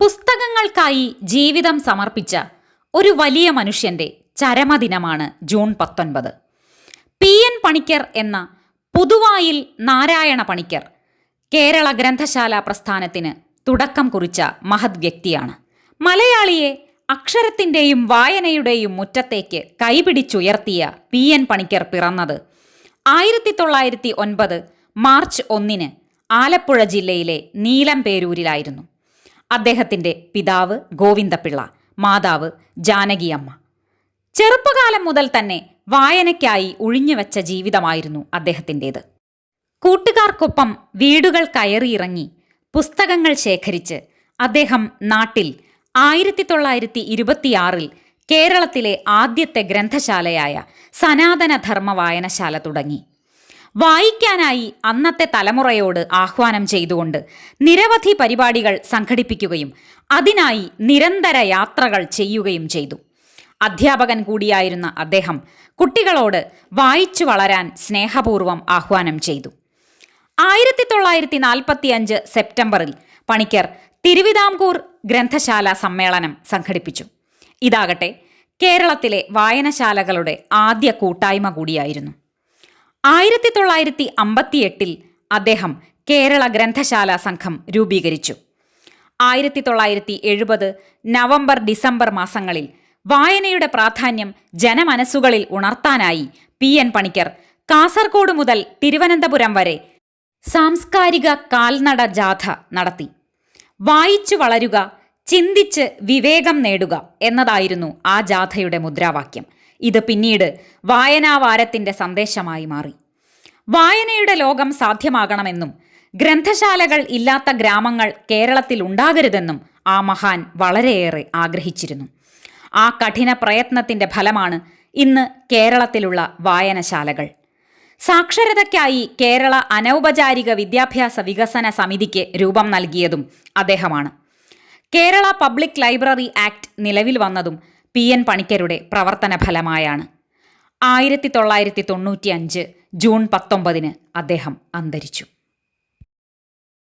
പുസ്തകങ്ങൾക്കായി ജീവിതം സമർപ്പിച്ച ഒരു വലിയ മനുഷ്യന്റെ ചരമദിനമാണ് ജൂൺ പത്തൊൻപത്. പി. എൻ. പണിക്കർ എന്ന പുതുവായിൽ നാരായണ പണിക്കർ കേരള ഗ്രന്ഥശാല പ്രസ്ഥാനത്തിന് തുടക്കം കുറിച്ച മഹത് വ്യക്തിയാണ്. മലയാളിയെ അക്ഷരത്തിന്റെയും വായനയുടെയും മുറ്റത്തേക്ക് കൈപിടിച്ചുയർത്തിയ പി. എൻ. പണിക്കർ പിറന്നത് ആയിരത്തി തൊള്ളായിരത്തി ഒൻപത് മാർച്ച് ഒന്നിന് ആലപ്പുഴ ജില്ലയിലെ നീലംപേരൂരിലായിരുന്നു. അദ്ദേഹത്തിന്റെ പിതാവ് ഗോവിന്ദപിള്ള മാതാവ് ജാനകിയമ്മ. ചെറുപ്പകാലം മുതൽ തന്നെ വായനയ്ക്കായി ഒഴിഞ്ഞുവെച്ച ജീവിതമായിരുന്നു അദ്ദേഹത്തിന്റേത് കൂട്ടുകാർക്കൊപ്പം വീടുകൾ കയറിയിറങ്ങി പുസ്തകങ്ങൾ ശേഖരിച്ച് അദ്ദേഹം നാട്ടിൽ ആയിരത്തി തൊള്ളായിരത്തി ഇരുപത്തിയാറിൽ കേരളത്തിലെ ആദ്യത്തെ ഗ്രന്ഥശാലയായ സനാതനധർമ്മ വായനശാല തുടങ്ങി. വായിക്കാനായി അന്നത്തെ തലമുറയോട് ആഹ്വാനം ചെയ്തുകൊണ്ട് നിരവധി പരിപാടികൾ സംഘടിപ്പിക്കുകയും അതിനായി നിരന്തര യാത്രകൾ ചെയ്യുകയും ചെയ്തു. അധ്യാപകൻ കൂടിയായിരുന്ന അദ്ദേഹം കുട്ടികളോട് വായിച്ചു വളരാൻ സ്നേഹപൂർവം ആഹ്വാനം ചെയ്തു. ആയിരത്തി തൊള്ളായിരത്തി നാൽപ്പത്തി അഞ്ച് സെപ്റ്റംബറിൽ പണിക്കർ തിരുവിതാംകൂർ ഗ്രന്ഥശാല സമ്മേളനം സംഘടിപ്പിച്ചു. ഇതാകട്ടെ കേരളത്തിലെ വായനശാലകളുടെ ആദ്യ കൂട്ടായ്മ കൂടിയായിരുന്നു. ആയിരത്തി തൊള്ളായിരത്തി അമ്പത്തിയെട്ടിൽ അദ്ദേഹം കേരള ഗ്രന്ഥശാല സംഘം രൂപീകരിച്ചു. ആയിരത്തി തൊള്ളായിരത്തി എഴുപത് നവംബർ ഡിസംബർ മാസങ്ങളിൽ വായനയുടെ പ്രാധാന്യം ജനമനസ്സുകളിൽ ഉണർത്താനായി പി എൻ പണിക്കർ കാസർഗോഡ് മുതൽ തിരുവനന്തപുരം വരെ സാംസ്കാരിക കാൽനട ജാഥ നടത്തി. വായിച്ചു വളരുക ചിന്തിച്ച് വിവേകം നേടുക എന്നതായിരുന്നു ആ ജാഥയുടെ മുദ്രാവാക്യം. ഇത് പിന്നീട് വായനാവാരത്തിന്റെ സന്ദേശമായി മാറി. വായനയുടെ ലോകം സാധ്യമാകണമെന്നും ഗ്രന്ഥശാലകൾ ഇല്ലാത്ത ഗ്രാമങ്ങൾ കേരളത്തിൽ ഉണ്ടാകരുതെന്നും ആ മഹാൻ വളരെയേറെ ആഗ്രഹിച്ചിരുന്നു. ആ കഠിന പ്രയത്നത്തിന്റെ ഫലമാണ് ഇന്ന് കേരളത്തിലുള്ള വായനശാലകൾ. സാക്ഷരതയ്ക്കായി കേരള അനൗപചാരിക വിദ്യാഭ്യാസ വികസന സമിതിക്ക് രൂപം നൽകിയതും അദ്ദേഹമാണ്. കേരള പബ്ലിക് ലൈബ്രറി ആക്ട് നിലവിൽ വന്നതും പി എൻ പണിക്കരുടെ പ്രവർത്തന ഫലമായാണ് ആയിരത്തി തൊള്ളായിരത്തി തൊണ്ണൂറ്റി അഞ്ച് ജൂൺ പത്തൊമ്പതിന് അദ്ദേഹം അന്തരിച്ചു.